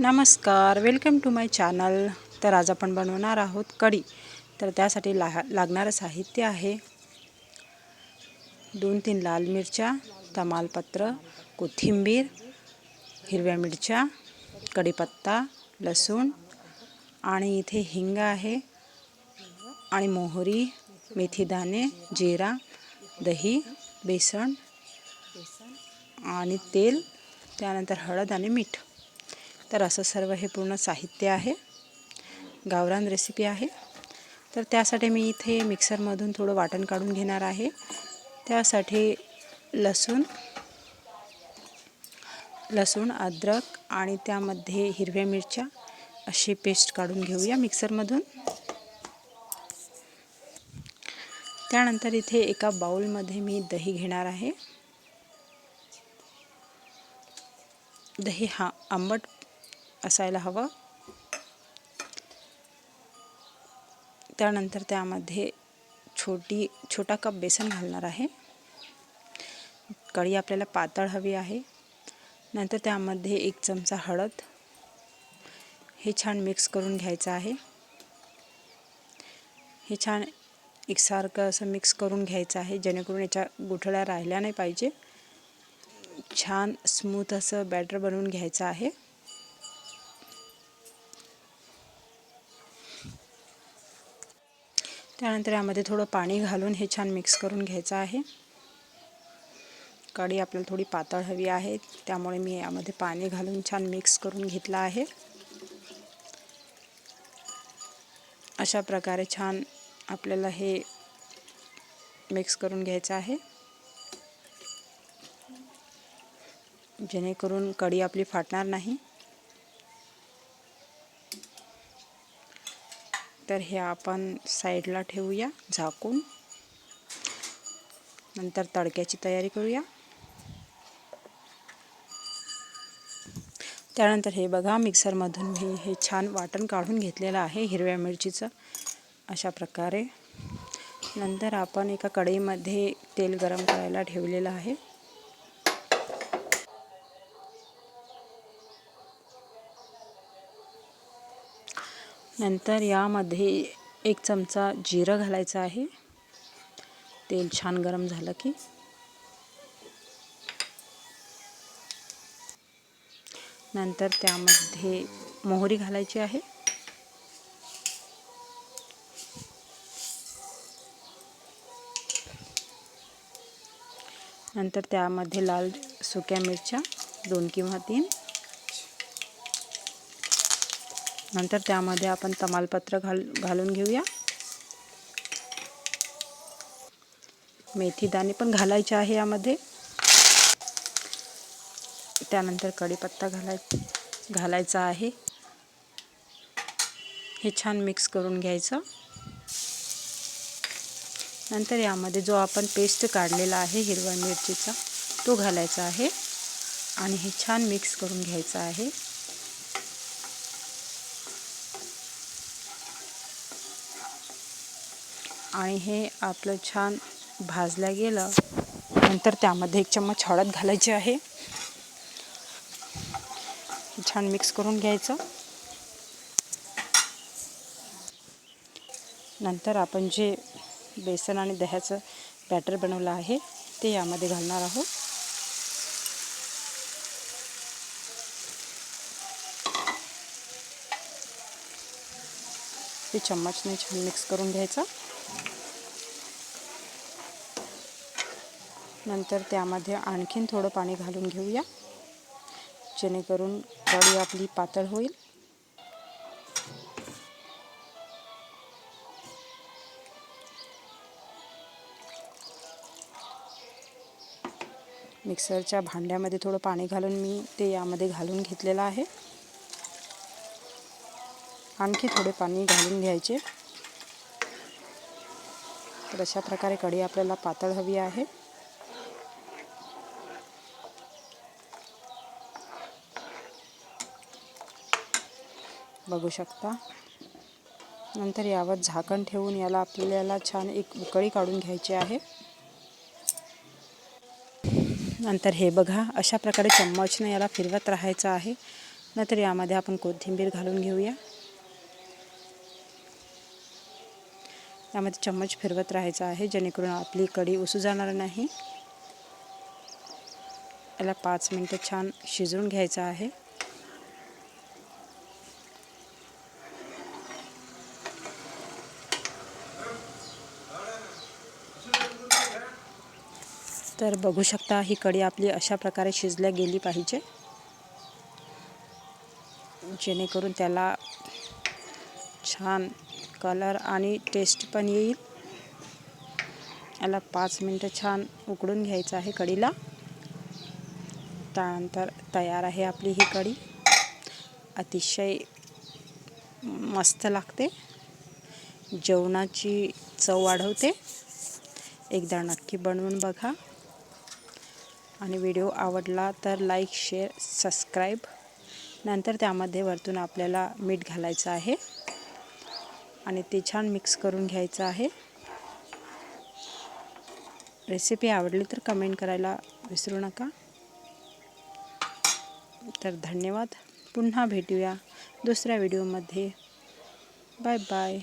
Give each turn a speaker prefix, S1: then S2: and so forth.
S1: नमस्कार welcome to my channel तर आज आपण बनवणार आहोत कढी. तर त्यासाठी ला लागणारं साहित्य आहे दोन तीन लाल मिरच्या तमालपत्र कोथिंबीर हिरव्या मिरच्या कढीपत्ता लसूण आणि इथे हिंग आहे आणि मोहरी मेथीदाणे जिरा दही बेसन आणि तेल त्यानंतर हळद आणि मीठ. तर असं सर्व हे पूर्ण साहित्य आहे. गावरान रेसिपी आहे. तर त्यासाठी मी इथे मिक्सरमधून थोडं वाटण काढून घेणार आहे. त्यासाठी लसूण लसूण अद्रक आणि त्यामध्ये हिरव्या मिरच्या अशी पेस्ट काढून घेऊया मिक्सरमधून त्यानंतर इथे एका बाउलमध्ये मी दही घेणार आहे. दही हा आंबट असायला हवं. त्यानंतर त्यामध्ये छोटी छोटा कप बेसन घालणार आहे. कढी आपल्याला पातळ हवी आहे. नंतर त्यामध्ये एक चमचा हळद. हे छान मिक्स करून घ्यायचं आहे. हे छान एकसारखं असं मिक्स करून घ्यायचं आहे जेणेकरून याच्या गुठळ्या राहिल्या नाही पाहिजे. छान स्मूथ असं बॅटर बनवून घ्यायचं आहे. त्यानंतर यामध्ये थोडं पाणी घालून हे छान मिक्स करून घ्यायचं आहे. कढी आपल्याला थोडी पातळ हवी आहे त्यामुळे मी यामध्ये पाणी घालून छान मिक्स करून घेतलं आहे. अशा प्रकारे छान आपल्याला हे मिक्स करून घ्यायचं आहे. जेणेकरून कढी आपली फाटणार नाही. तर हे आपण साईडला ठेवूया झाकून. नंतर तडक्याची तयारी करूया. त्यानंतर हे बघा मिक्सरमधून मी हे छान वाटण काढून घेतलेलं आहे हिरव्या मिरचीचं अशा प्रकारे. नंतर आपण एका कढईमध्ये तेल गरम करायला ठेवलेलं आहे. नंतर यामध्ये एक चमचा जिरं घालायचं आहे. तेल छान गरम झालं की. नंतर त्यामध्ये मोहरी घालायची आहे. नंतर त्यामध्ये लाल सुक्या मिरच्या दोन किंवा तीन. नंतर त्यामध्ये आपण तमालपत्र घाल घालून घेऊया. मेथीदाणे पण घालायचे आहे यामध्ये. त्यानंतर कढीपत्ता घालाय घालायचा आहे. हे छान मिक्स करून घ्यायचं. नंतर यामध्ये जो आपण पेस्ट काढलेला आहे हिरव्या मिरचीचा तो घालायचा आहे. आणि हे छान मिक्स करून घ्यायचं आहे. आणि हे आपलं छान भाजलं गेलं. नंतर त्यामध्ये एक चम्मच हळद घालायची आहे. छान मिक्स करून घ्यायचं. नंतर आपण जे बेसन आणि दह्याचं बॅटर बनवलं आहे ते यामध्ये घालणार आहोत. ते चम्मचने छान मिक्स करून घ्यायचं. नंतर त्यामध्ये आणखीन थोडं पाणी घालून घेऊया. जेणेकरून कढी आपली पातळ होईल. मिक्सरच्या भांड्यामध्ये थोडं पाणी घालून मी ते यामध्ये घालून घेतलेलं आहे. आणखी थोडे पाणी घालून घ्यायचे. तर अशा प्रकारे कढी आपल्याला पातळ हवी आहे. बघू शकता. नंतर यावर झाकण ठेवून याला आपल्याला छान एक उकळी काढून घ्यायची आहे. नंतर हे बघा अशा प्रकारे चम्मचनं याला फिरवत राहायचं आहे. नंतर यामध्ये आपण कोथिंबीर घालून घेऊया. यामध्ये चम्मच फिरवत राहायचा आहे जेणेकरून आपली कढी उसू जाणार नाही. याला पाच मिनटं छान शिजवून घ्यायचं आहे. तर बघू शकता ही कढी आपली अशा प्रकारे शिजल्या गेली पाहिजे. जेणेकरून त्याला छान कलर आणि टेस्ट पण येईल. याला पाच मिनटं छान उकडून घ्यायचं आहे कढीला. त्यानंतर तयार आहे आपली ही कढी. अतिशय मस्त लागते. जेवणाची चव वाढवते. एकदा नक्की बनवून बघा. आणि व्हिडिओ आवडला तर लाईक शेअर सबस्क्राईब. नंतर त्यामध्ये वरतून आपल्याला मीठ घालायचं आहे. आणि ते छान मिक्स करून घ्यायचं आहे. रेसिपी आवडली तर कमेंट करायला विसरू नका. तर धन्यवाद. पुन्हा भेटूया दुसऱ्या व्हिडिओमध्ये. Bye bye.